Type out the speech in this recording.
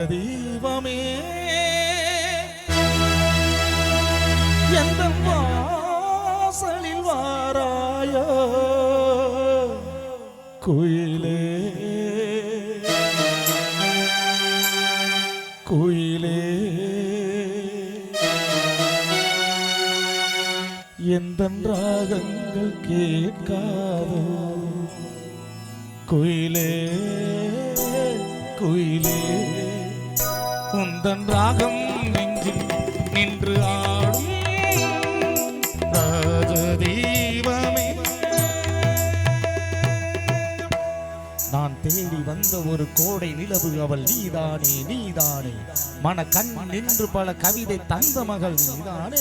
தெய்வமே எந்த வாசலில் வாராயோ குயிலே குயிலே எந்த ராகங்கள் கேட்காதோ குயிலே குயிலே உந்தன் ராகம் நெஞ்சில் நின்று ஆடும் ராஜதீபமே. நான் தேடி வந்த ஒரு கோடை நிலவு அவள் நீதானே நீதானே. மன கண் நின்று பல கவிதை தந்த மகள் நீதானே.